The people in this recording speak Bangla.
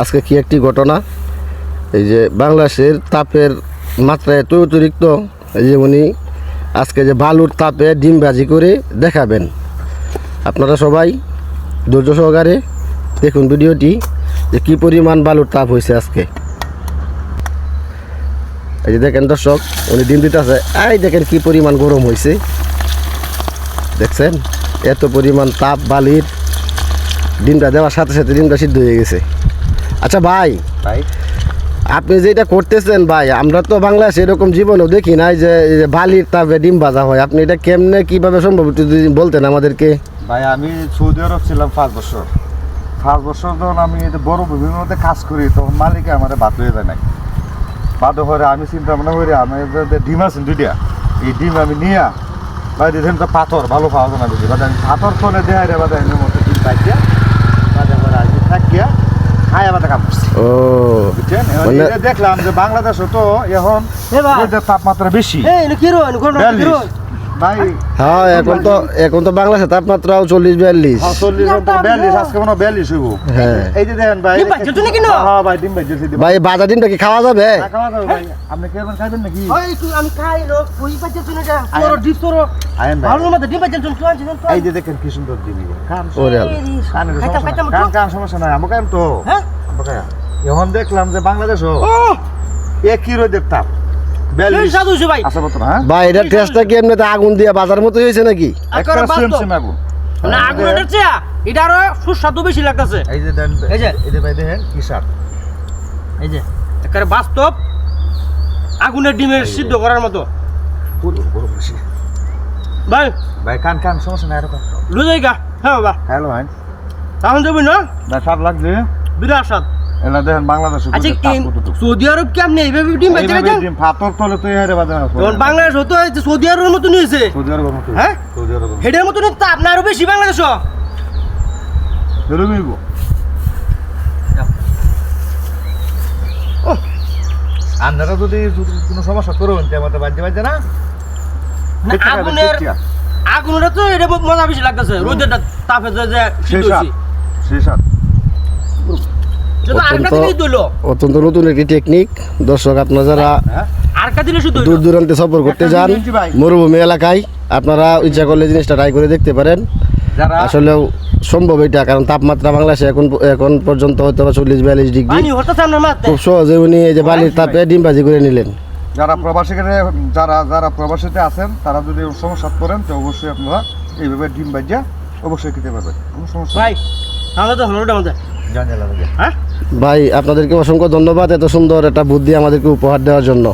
আজকে কি একটি ঘটনা? এই যে বাংলাদেশের তাপের মাত্রা এত অতিরিক্ত, এই যে উনি আজকে যে বালুর তাপে ডিমবাজি করে দেখাবেন। আপনারা সবাই ধৈর্য সহকারে দেখুন ভিডিওটি, যে কি পরিমাণ বালুর তাপ হয়েছে আজকে। এই যে দেখেন দর্শক, উনি ডিম দিতেছে। এই দেখেন কি পরিমাণ গরম হয়েছে। দেখছেন? এত পরিমাণ তাপ, বালির ডিমটা দেওয়ার সাথে সাথে ডিমটা সিদ্ধ হয়ে গেছে। আচ্ছা ভাই। ভাই। আপনি যেটা করতেছেন ভাই আমরা তো বাংলাদেশে এরকম জীবনও দেখি নাই যে বালির তাপে ডিম ভাজা হয়। আপনি এটা কেমনে কীভাবে সম্ভব একটু যদি বলতেন আমাদেরকে? ভাই আমি সৌদি আরব ছিলাম পাঁচ বছর। পাঁচ বছর যখন আমি বড় মধ্যে কাজ করি তখন মালিকে আমার বাদ হয়ে যায় নাই। বাদ হয়ে আমি চিন্তা ভাবনা করি আমি ডিম আছে দুইটা এই ডিম আমি নিয়ে ভাই দেখেন তো পাথর ভালো পাওয়া যায় না বেশি। বাদে আমি পাথর ফোনে দেয় রে বাদে আমি মতো ডিম পাইছিয়া বাদে করে আমি থাকিয়া খাই বাদে কাম করছি। ও এবার মানে- দেখলাম যে বাংলাদেশও তো এখন তাপমাত্রা বেশি। কি রোন কোন ভাই হ্যাঁ এখন তো এখন তো বাংলাদেশে তাপমাত্রাও চল্লিশ বিয়াল্লিশ। হ্যাঁ, চল্লিশ বিয়াল্লিশ আজকে মনে বিয়াল্লিশ হইব। হ্যাঁ। এই যে দেখেন ভাই ডিম না? হ্যাঁ ভাই ডিম ভাই বাজা ডিমটা কি খাওয়া যাবে? খাওয়া যাবে ভাই। আপনি কি এবার খাইবেন নাকি? ওই আমি খাই রো ওই পাচ্ছে শুনে যা তোর ডিপ তোর আয়েন ভাই। ভালো মতো ডিপ পাচ্ছে শুন তুই এই যে দেখেন কি সুন্দর ডিম কান ওরে আল্লাহ। কানের খাইতাম সমস্যা নাই। কান কান সমস্যা নাই। আমাকে তো। হ্যাঁ? এখন দেখলাম যে বাংলাদেশও ও! একই রোদের তাপ। ভাই। আচ্ছা হ্যাঁ? ভাই এটা টেস্টটা কি এমনিতে আগুন দিয়ে বাজার মতো হয়েছে নাকি? একটা একেবারে সেম বাস্তব। সেম আগুন। না আগুন এটাছে এটা আরও সুস্বাদু বেশি লাগতেছে। এই যে দেন এই যে। এই যে ভাই দেখেন কি স্বাদ। এই যে একেবারে বাস্তব আগুনের ডিমের সিদ্ধ করার মতো। পুরো পুরো বেশি ভাই। ভাই কান কান সমস্যা নাই এরকম লুজাই হ্যাঁ বাবা। হ্যালো ভাই। তখন যাবি না? না স্বাদ লাগছে। বিরাট স্বাদ। এলা দেখেন বাংলাদেশে আচ্ছা। সৌদি আরব এইভাবে ডিম পাইতে এইভাবে ডিম তলে বাংলাদেশ হতো হয়তো সৌদি আরবের মতো নিয়েছে সৌদি আরবের মতো হ্যাঁ? সৌদি আরবের হেডের মতো নিতে আপনার আরও বেশি বাংলাদেশ। এরকমই গো। আপনারা যদি যদি কোনো সমস্যা করবেন তো আমাদের বাজে বাজে না? আগুনের। আগুনটা তো এটা মজা বেশি লাগতেছে। রোদের তাপে যে যে সেই অত্যন্ত- অত্যন্ত নতুন একটি টেকনিক দর্শক আপনারা যারা দূর দূরান্তে সফর করতে যান মরুভূমি এলাকায় আপনারা ইচ্ছা করলে জিনিসটা ট্রাই করে দেখতে পারেন। যারা আসলেও সম্ভব এটা কারণ তাপমাত্রা বাংলাদেশে এখন এখন পর্যন্ত হয়তো বা চল্লিশ বিয়াল্লিশ ডিগ্রি। খুব সহজে উনি এই যে বালির তাপে ডিম ভাজি করে নিলেন। যারা প্রবাসী যারা যারা প্রবাসীতে আছেন তারা যদি সমস্যা করেন তো অবশ্যই আপনারা এইভাবে ডিম বাজিয়া অবশ্যই খেতে পারবেন। কোনো সমস্যা ভাই আমরা তো হলো আমাদের। জানি লাগে হ্যাঁ? ভাই আপনাদেরকে অসংখ্য ধন্যবাদ এত সুন্দর একটা বুদ্ধি আমাদেরকে উপহার দেওয়ার জন্য।